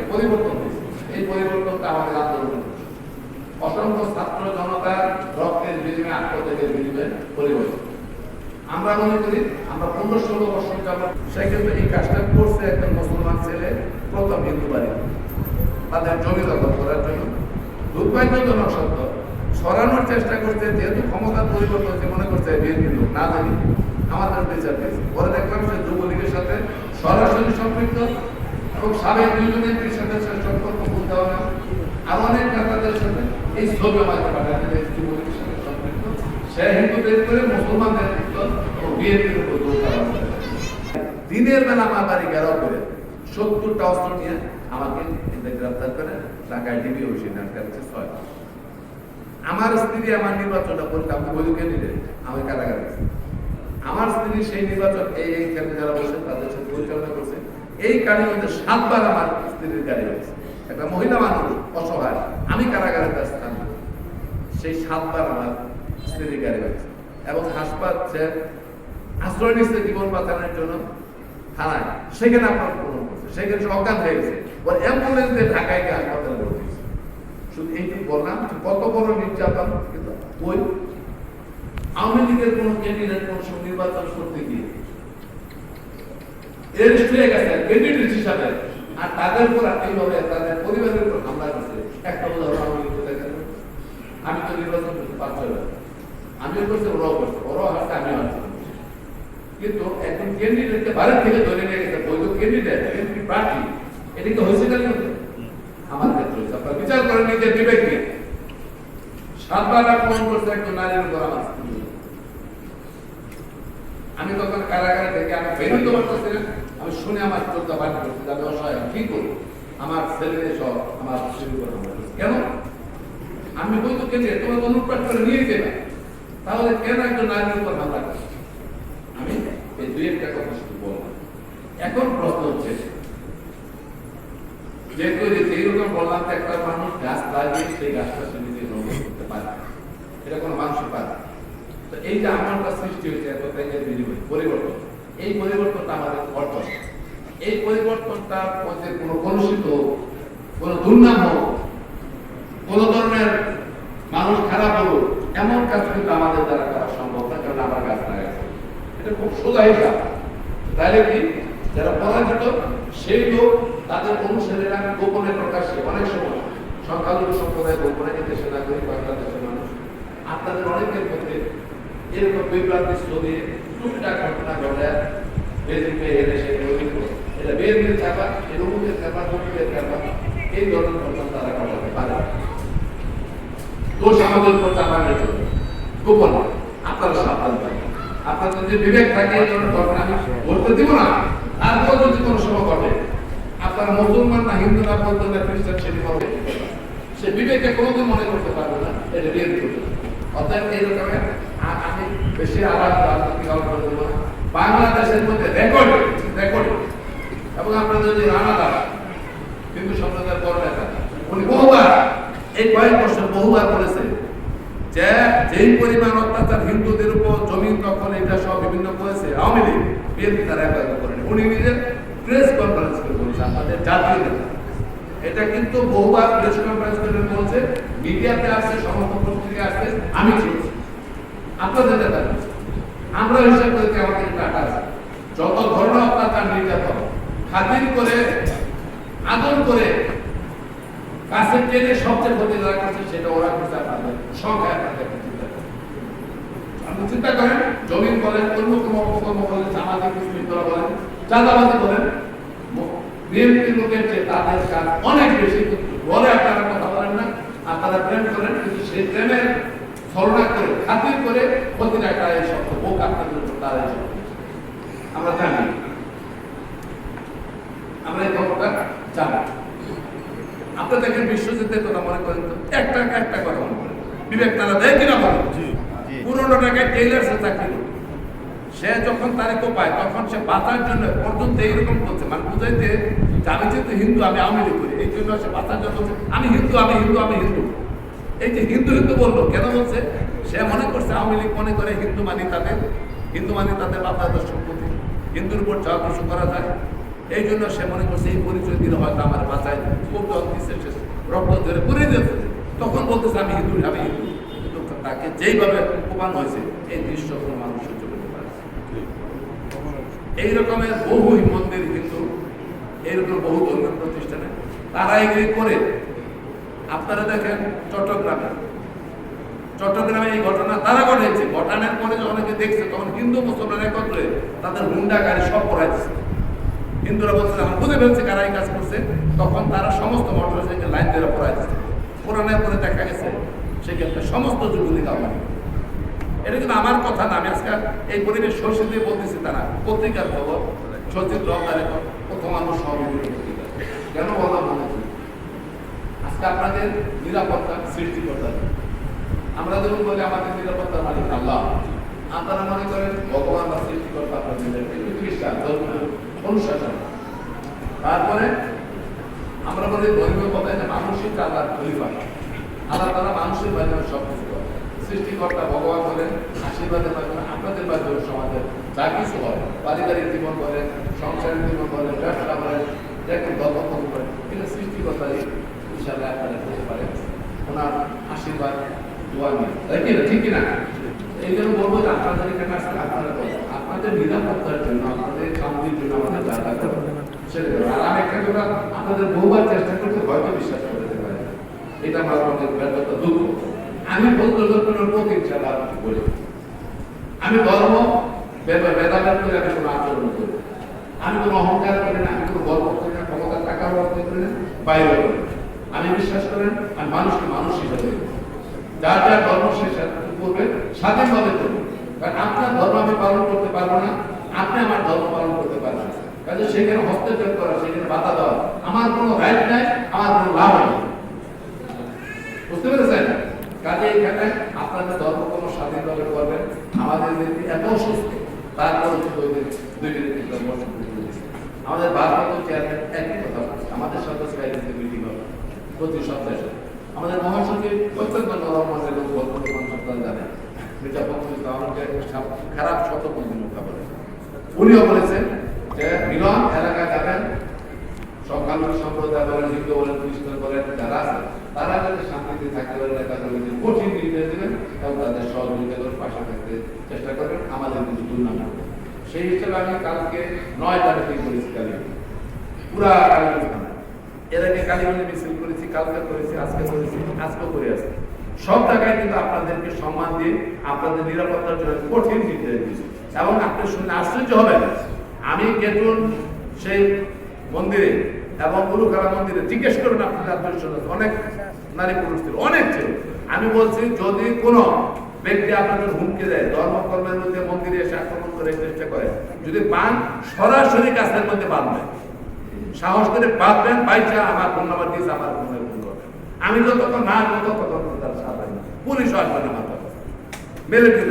একটা পরিবর্তন এই পরিবর্তনটা আমাদের আন্দোলন অসংখ্য ছাত্র জনতার রক্তের বিনিময়ে, আত্মত্যাগের বিনিময়ে পরিবর্তন। আমরা মনে করি, আমরা পনেরো ষোলো বছর যাবত সেক্ষেত্রে এই কাজটা করছে একজন মুসলমান ছেলে প্রথম হিন্দু বাড়ি। তাদের জমি দখল করার জন্য। দুর্ভাগ্যজনক সত্য, সরানোর চেষ্টা করছে, যেহেতু ক্ষমতার পরিবর্তন হয়েছে, মনে করছে বিএনপি লোক, না জানি। আমাদের বিচার পেয়েছে পরে দেখলাম সে যুবলীগের সাথে সরাসরি সম্পৃক্ত এবং সাবেক দুজন এমপির সাথে সে সম্পর্ক বলতে হবে না আর এই হিন্দুদের করে মুসলমানদের বিএনপির উপর হয়। দিনের বেলা আমার বাড়ি করে সত্তরটা অস্ত্র নিয়ে আমাকে এতে গ্রেফতার করে ঢাকায় ছয়। আমার স্ত্রী আমার নির্বাচনটা করতে আমি বৈধকে নিলে আমি কারাগারে আমার স্ত্রী সেই নির্বাচন এই এই ক্ষেত্রে যারা বসে তাদের সাথে পরিচালনা করছে। এই কারণে সাতবার আমার স্ত্রীর গাড়ি হয়েছে। একটা মহিলা মানুষ, অসহায়। আমি কারাগারে তার সেই সাতবার আমার স্ত্রীর গাড়ি এবং হাসপাতাল আশ্রয় নিচ্ছে জীবন বাঁচানোর জন্য থানায়। সেখানে আপনার পূরণ করছে সেখানে হয়ে গেছে। ওর ঢাকায় গিয়ে হাসপাতালে ভর্তি শুধু এইটুকু বললাম কত বড় নির্যাতন, কিন্তু ওই আওয়ামী লীগের কোন ক্যান্ডিডেট, কোন নির্বাচন হয়ে গেছে ক্যান্ডিডেট হিসাবে। আর তাদের উপর এইভাবে তাদের পরিবারের উপর হামলা করছে। একটা উদাহরণ লীগ দেখেন আমি তো নির্বাচন করতে পারছি না। আমিও করছি ওরাও করছে ওরাও হাসছে, আমিও হাসছি। কিন্তু একজন ক্যান্ডিডেটকে ভারত থেকে ধরে নিয়ে গেছে, বৈধ ক্যান্ডিডেট প্রার্থী, এটা কি হয়েছে কেন আমার ক্ষেত্রে হয়েছে। আপনারা বিচার করেন নিজের বিবেক সাতবার আক্রমণ করছে একজন নারীর উপর আমার আমি তখন কারাগারে থেকে আমি বেরোতে পারতেছিলাম আমি শুনে আমার চোখটা বাড়ি করছে আমি অসহায়, কি করব? আমার ছেলে সব আমার হামলা কেন? আমি বলতো কেন তোমার অনুপ্রাট করে নিয়ে যাবে তাহলে কেন একজন নারীর উপর হামলা আমি এই দুই একটা কথা শুধু বললাম এখন প্রশ্ন হচ্ছে, যেহেতু যে বললাম একটা মানুষ গাছ লাগিয়ে সেই গাছটা সে নিজে গ্রহণ করতে পারে এটা কোনো মানুষই পারে তো এই যে আমারটা সৃষ্টি হয়েছে এত পরিবর্তন। এই পরিবর্তনটা আমাদের অর্জন। এই পরিবর্তনটা মধ্যে কোনো কলুষিত, কোনো দুর্নাম হোক, কোনো ধরনের মানুষ খারাপ হোক, এমন কাজ কিন্তু আমাদের দ্বারা করা সম্ভব না, কারণ আমার গাছ লাগাচ্ছে এটা খুব সোজা হিসাব। তাহলে কি? যারা পরাজিত, সেই লোক, তাদের অনুসারীরা গোপনে প্রকাশ্যে, অনেক সময় সংখ্যালঘু সম্প্রদায় গোপনে যে দেশে নাগরিক বাংলাদেশের মানুষ আপনাদের অনেকের মধ্যে এরকম বিভ্রান্তি ছবি টুকটাক ঘটনা ঘটে। ফেসবুকে এনে সে চাপা এটা অমুকের চাপা তমুকের চাপা এই ধরনের ঘটনা তারা ঘটাতে পারে দোষ আমাদের উপর চাপানোর জন্য। গোপন। আপনারা সাবধান থাকবেন আপনার যদি বিবেক থাকে, এই ধরনের ঘটনা আমি বলতে দিব না। তারপর যদি কোনো সময় ঘটে, আপনারা মুসলমান না, হিন্দু না বলতে না, খ্রিস্টান, সেটি হবে সে বিবেকে কোনোদিন মনে করতে পারবে না, এটা বিয়ে করবে অতএব এই রকমের আমি বেশি আলাদা বাংলাদেশের মধ্যে রেকর্ড রেকর্ড এবং আপনারা যদি রানা দাস হিন্দু সম্প্রদায়ের বড় নেতা, উনি বহুবার, এই কয়েক বছর বহুবার বলেছে যে যেই পরিমাণ অত্যাচার হিন্দুদের উপর জমি দখল, এটা সব বিভিন্ন করেছে, আওয়ামী লীগ, বিএনপি তারা উনি নিজের প্রেস কনফারেন্স করে বলছে, আমাদের জাতীয় নেতা। এটা কিন্তু বহুবার প্রেস কনফারেন্স করে বলছে, মিডিয়াতে আসছে সমস্ত পত্রিকা আসছে, আমি ছিলাম আপনাদের নেতা আমরা হিসাব আমাদের টাকা আছে। যত ধরনের অত্যাচার নির্যাতন খাতির করে, আদর করে কাছে টেনে সবচেয়ে ক্ষতি যারা করছে সেটা ওরা করছে আপনাদের সংখ্যায় আপনি চিন্তা করেন বলেন অন্য অপকর্ম বলেন সামাজিক বলেন বলেন বিএনপি লোকের যে তাদের কাজ অনেক বেশি বলে আপনারা কথা বলেন না প্রেম করেন, কিন্তু সেই প্রেমের ছলনা করে, খাতির করে একটা এই শব্দ বোক আপনাদের আমরা জানি আমরা এই খবরটা জানি আপনারা দেখেন বিশ্বজিতের কথা মনে করেন তো একটা একটা কথা মনে করেন। বিবেক তারা দেয় কিনা বলেন? পুরোনো টাকায় টেইলার্সে চাকরি। সে যখন তারিখ পায় তখন সে বাঁচার জন্য পর্যন্ত এইরকম করছে। মানে বুঝাইতে যে আমি যেহেতু হিন্দু আমি আওয়ামী লীগ করি এই জন্য সে বাঁচার জন্য আমি হিন্দু আমি হিন্দু আমি হিন্দু। এই যে হিন্দু হিন্দু বলল কেন বলছে? সে মনে করছে আওয়ামী লীগ মনে করে হিন্দু মানি তাদের হিন্দু মানি তাদের বাপদাদার সম্পত্তি। হিন্দুর উপর যা করা যায় এই জন্য সে মনে করছে, এই পরিচয় দিলে হয়তো আমার বাঁচায় জল দিচ্ছে সে। রক্ত ধরে পুড়ে দিয়েছে তখন বলতেছে, আমি হিন্দু আমি হিন্দু। কিন্তু তাকে যেইভাবে অপমান হয়েছে, এই দৃশ্য কোনো মানুষ সহ্য করতে পারে। এই রকমের বহু মন্দির কিন্তু এইরকম বহু ধর্মীয় প্রতিষ্ঠানে, তারা এগুলি করে। আপনারা দেখেন চট্টগ্রামে। চট্টগ্রামে এই ঘটনা তারা ঘটেছে ঘটনার পরে অনেকে দেখছে, তখন হিন্দু, মুসলমান একত্রে তাদের হুন্ডা গাড়ি সব পড়াইছে হিন্দুরা বলছে আমরা বুঝে ফেলছে কারা এই কাজ করছে। তখন তারা সমস্ত মোটরসাইকেল লাইন ধরে পড়াই দিচ্ছে পুরানের পরে দেখা গেছে সেক্ষেত্রে সমস্ত যুবলীগ আমার এটা কিন্তু আমার কথা না, আমি আজকে এই পরিবেশ শোষণ দিয়ে বলতেছি তারা। পত্রিকার খবর, সচিব রহমানের প্রথম আলো সহযোগী। কেন বলা মনে আজকে আপনাদের নিরাপত্তা সৃষ্টিকর্তা আমরা যখন বলি আমাদের নিরাপত্তা মালিক আল্লাহ, আপনারা মনে করেন ভগবান বা সৃষ্টিকর্তা আপনাদের। খ্রিস্টান ধর্ম তারপরে আমরা বলি ধর্মীয় কথায় যে মানসিক আল্লাহর খলিফা। আল্লাহ তারা মানুষের মাধ্যমে সব সৃষ্টিকর্তা ভগবান বলেন, আশীর্বাদের মাধ্যমে আপনাদের মাধ্যমে সমাজের যা কিছু হয়, পারিবারিক জীবন বলেন সংসারিক জীবন বলেন, ব্যবসা বলেন দেখেন ধর্ম করেন কিন্তু সৃষ্টিকর্তারই ইনশাআল্লাহ আপনারা করতে পারেন, ওনার আশীর্বাদ, দোয়া নিয়ে। তাই কি না? ঠিক কিনা এই জন্য বলব যে আপনাদের এখানে আসলে আপনারা আপনাদের নিরাপত্তার জন্য, আপনাদের শান্তির আপনাদের বহুবার চেষ্টা করতে হয়তো বিশ্বাস এটা আমার ব্যর্থতা দুঃখ আমি প্রতি ইনশাআল্লাহ বলি আমি ধর্ম ভেদ- ভেদাভেদ করে আমি কোনো আচরণ করি আমি কোনো অহংকার করি না আমি কোনো গর্ব করি না ক্ষমতা টাকা অর্থ করি না বাইরে করি আমি বিশ্বাস করেন আমি মানুষকে মানুষ হিসাবে যার যার ধর্ম সে- করবে স্বাধীনভাবে করবে কারণ আপনার ধর্ম আমি পালন করতে পারব না আপনি আমার ধর্ম পালন করতে কাজে সেখানে হস্তক্ষেপ করা, সেখানে বাধা দেওয়া, আমার কোনো রাইট নাই, আমার কোনো লাভ নেই। বুঝতে পেরেছেন? কাজে এখানে আপনাদের ধর্ম কোনো স্বাধীনভাবে করবেন, আমাদের ব্যক্তি এত তারপর। আমাদের ভারপ্রাপ্ত চেয়ারম্যান একই কথা আমাদের সাথে মিটিং হবে প্রতি সপ্তাহে। আমাদের মহাসচিব অত্যন্ত নরম মনের লোক বর্তমান সপ্তাহ জানেন খারাপ শত বলে উনিও বলেছেন যে মিলন এলাকা যাবেন সংখ্যালঘু সম্প্রদায় বলেন, হিন্দু বলেন, খ্রিস্টান বলেন, যারা আছে, তারা যাতে শান্তিতে থাকতে পারেন পারে নেতাকর্মীদের কঠিন নির্দেশ দেবেন এবং তাদের সহযোগিতা করে পাশে থাকতে চেষ্টা করবেন, আমাদের কিছু দুর্নাম। সেই হিসেবে আমি কালকে নয় তারিখে করেছি কালী পুরা এর আগে কালীগঞ্জে মিছিল করেছি, কালকে করেছি, আজকে করেছি, আজকেও করে আসছি। সব জায়গায় কিন্তু আপনাদেরকে সম্মান দিয়ে, আপনাদের নিরাপত্তার জন্য কঠিন নির্দেশ দিচ্ছি এবং আপনি শুনে আশ্চর্য হবেন, আমি গেটুন সেই মন্দিরে এবং গুরুখালা মন্দিরে জিজ্ঞেস করবেন আপনাদের অনেক নারী পুরুষ ছিল, অনেক ছিল। আমি বলছি, যদি কোনো ব্যক্তি আপনাদের হুমকি দেয়, ধর্মকর্মের মধ্যে মন্দিরে এসে আক্রমণ করে চেষ্টা করে, যদি পান, সরাসরি কাছের মধ্যে বাঁধবেন। সাহস করে বাঁধবেন, বাইচা আমার ফোন নাম্বার দিয়েছে আমার ফোনে ফোন করবেন। আমি যতক্ষণ না আসব, ততক্ষণ তার সাথে পুলিশ আসবে না মাথা মেরে দিয়ে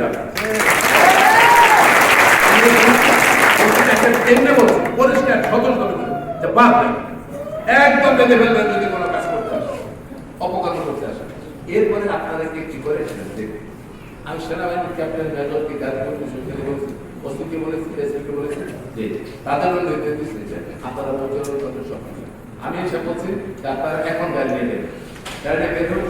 আমি এসে বলছি যে আপনারা এখন গাড়ি নিয়ে নেবেন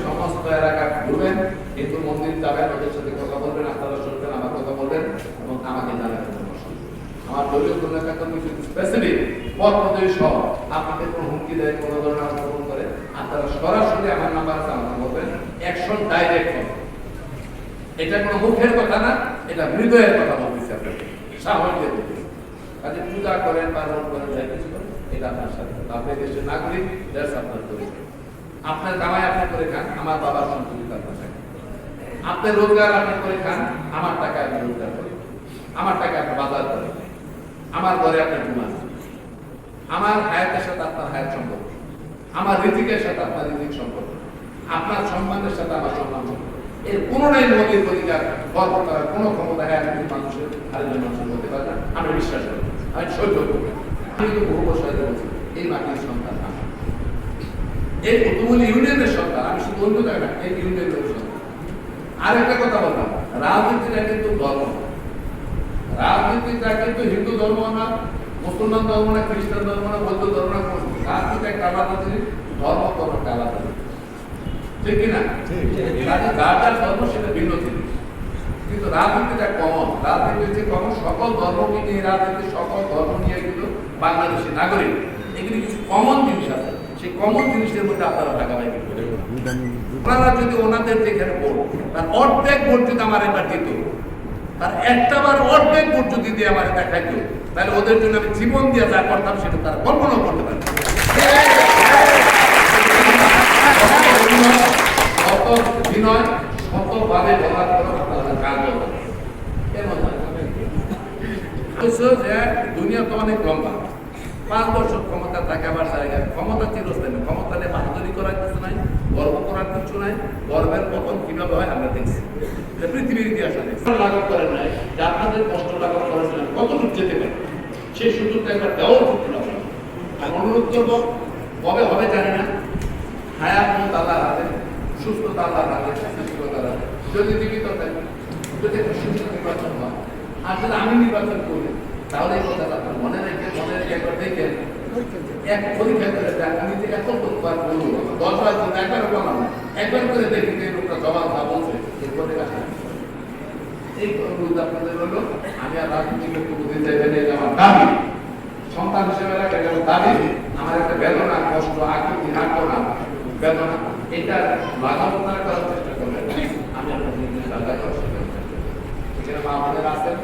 সমস্ত এলাকা ঘুরবেন কিন্তু মন্দির যাবেন ওদের সাথে কথা বলবেন আপনারা শুনবেন আমার কথা বলবেন এবং আমাকে জানাবেন সমস্যা নেই। আমার দলীয় স্পেসিফিক সহ কোনো হুমকি দেয়, কোনো ধরনের আক্রমণ করে সরাসরি আমার নাম্বার আছে, আমাকে বলবেন অ্যাকশন ডাইরেক্ট হবে এটা কোনো মুখের কথা না, এটা হৃদয়ের কথা বলতেছি আপনাকে কাজে পূজা করেন পার্বণ করেন যাই কিছু করেন, এটা আপনার সাথে। আপনি দেশের নাগরিক দ্যাটস আপনার আপনার আপনি করে খান, আমার বাবার থাকে আপনার রোজগার আপনি করে খান, আমার টাকা আপনি রোজগার আমার টাকা আপনি বাজার করেন আমার ঘরে আপনি ঘুমান আমার হায়াতের সাথে আপনার হায়াত সম্পর্ক। আমার ঋতিকের সাথে আপনার ঋতিক সম্পর্ক। আপনার সম্মানের সাথে আমার সম্মান সম্পর্ক। অধিকার গর্ব করার কোনো ক্ষমতা মানুষের আরেকজন মানুষের হতে পারে না। আমি বিশ্বাস করি। আমি সহ্য করি আমি বহু বছর এই মাটির সন্তান এই তুমুল ইউনিয়নের আমি শুধু অন্য এই ইউনিয়নের আর একটা কথা বললাম, রাজনীতিটা কিন্তু গর্ব। রাজনীতিটা কিন্তু হিন্দু ধর্ম না মুসলমান ধর্ম না খ্রিস্টান ধর্ম না বৌদ্ধ ধর্ম না রাজনীতি একটা আলাদা জিনিস ধর্ম ধর্ম একটা আলাদা ঠিক কিনা কাজে যার যার ধর্ম সেটা ভিন্ন জিনিস। কিন্তু রাজনীতিটা কমন রাজনীতি হচ্ছে কমন সকল ধর্মকে নিয়ে রাজনীতি সকল ধর্ম নিয়ে কিন্তু বাংলাদেশের নাগরিক এখানে কিছু কমন জিনিস আছে। সেই কমন জিনিসের মধ্যে আপনারা ভাগাভাগি করে আপনারা যদি ওনাদের যেখানে ভোট তার অর্ধেক ভোট যদি আমার এবার দিত তার একটা বার অর্ধেক ভোট যদি দিয়ে আমার দেখাইতো, তাহলে ওদের জন্য আমি জীবন দিয়ে যা করতাম সেটা তারা কল্পনাও করতে পারে দুনিয়া তো অনেক লম্বা। পাঁচ বছর ক্ষমতা থাকে, আবার জায়গা ক্ষমতা চিরস্থায়ী। ক্ষমতা নিয়ে বাহাদুরি করার কিছু নাই। গর্ব করার কিছু নাই, গর্বের পতন কীভাবে হয় আমরা দেখছি। পৃথিবীর ইতিহাসে লাঘব করেন নাই, যে আপনাদের কষ্ট লাঘব করার জন্য কতটুকু যেতে পারে? সেই সুযোগটা একবার দেওয়া উচিত ছিল আপনার। আর অনুরোধ করব, কবে হবে জানি না। হায়াত মত আল্লাহর হাতে সুস্থতা আল্লাহর হাতে হাতে যদি জীবিত থাকে, যদি একটা সুস্থ নির্বাচন হয় যদি আমি নির্বাচন করি, তাহলে এই কথাটা মনে রেখে মনে রেখে একবার দেখেন এক না। আপনাদের হিসেবে আমার একটা বেদনা, কষ্ট, আকৃতি আটকনা বেদনা, এটা করার চেষ্টা করবেন আমি আপনার নিজের লাঘব করার চেষ্টা করব এখানে মা আমাদের আছেন।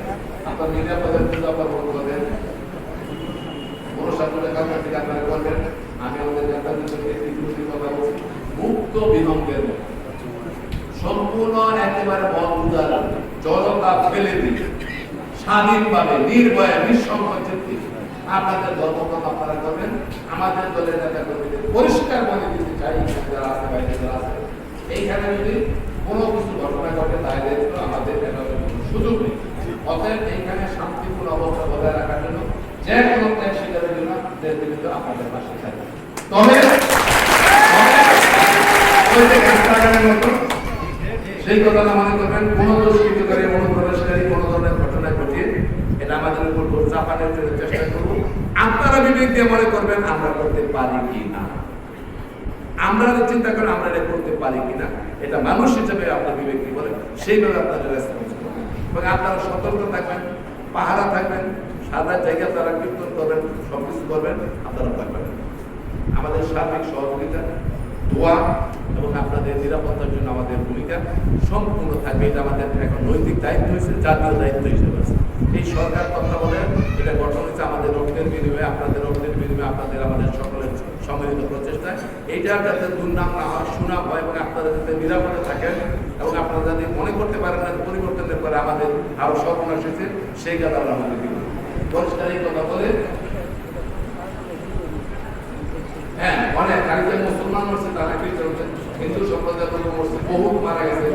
আপনার নিরাপদের পূজা পার্বণ আমি আমাদের পরিষ্কার বলে যারা বাইরে যারা এইখানে যদি কোনো কিছু ঘটনা ঘটে, তাহলে আমাদের সুযোগ অতএব এইখানে শান্তিপূর্ণ অবস্থা বজায় রাখার জন্য যে কোনো ত্যাগ জন্য আপনাদের পাশে থাকবে তবে সেই কথাটা মনে করবেন কোন দুষ্কৃতকারী অনুপ্রবেশকারী কোন ধরনের ঘটনা ঘটিয়ে এটা আমাদের উপর চাপানোর জন্য চেষ্টা করব আপনারা বিবেক দিয়ে মনে করবেন আমরা করতে পারি কি না আমরা চিন্তা করেন আমরা এটা করতে পারি কি না এটা মানুষ হিসেবে আপনার বিবেক কি বলে সেইভাবে আপনাদের রেসপন্স করবেন এবং আপনারা সতর্ক থাকবেন পাহারা থাকবেন সাদা জায়গা তারা কীর্তন করবেন সব কিছু করবেন, আপনারা থাকবেন। আমাদের সার্বিক সহযোগিতা, দোয়া এবং আপনাদের নিরাপত্তার জন্য আমাদের ভূমিকা সম্পূর্ণ থাকবে। এটা আমাদের এখন নৈতিক দায়িত্ব হয়েছে, জাতীয় দায়িত্ব হিসেবে এই সরকার কথা বলে এটা গঠন হয়েছে আমাদের রক্তের বিনিময়ে, আপনাদের রক্তের বিনিময়ে, আপনাদের আমাদের সকলের সম্মিলিত প্রচেষ্টায়। এইটা যাতে দুর্নাম না হয়, সুনাম হয় এবং আপনারা যাতে নিরাপদে থাকেন এবং আপনারা যাতে মনে করতে পারেন না পরিবর্তনের পরে আমাদের আরও সর্বনাশ হয়েছে, সেই কথা আমাদের কথা বলে? হ্যাঁ অনেক গাড়িতে মুসলমান মরছে তারা হিন্দু সম্প্রদায় লোক মরছে বহু মারা গেছে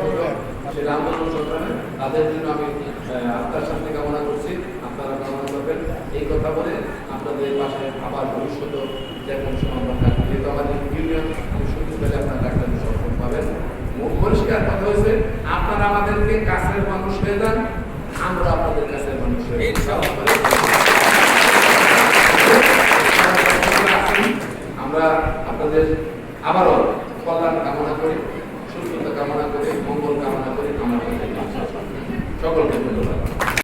আন্দোলন সরকারে তাদের জন্য আমি শান্তি কামনা করছি। আপনারা কামনা করবেন। এই কথা বলে আপনাদের আবার যেহেতু আমাদের ইউনিয়ন আপনারা ডাক্তার পাবেন। পরিষ্কার কথা হয়েছে, আপনারা আমাদেরকে কাছের মানুষ হয়ে যান, আমরা আপনাদের কাছের মানুষ হয়ে যান। আপনাদের আবারও কল্যাণ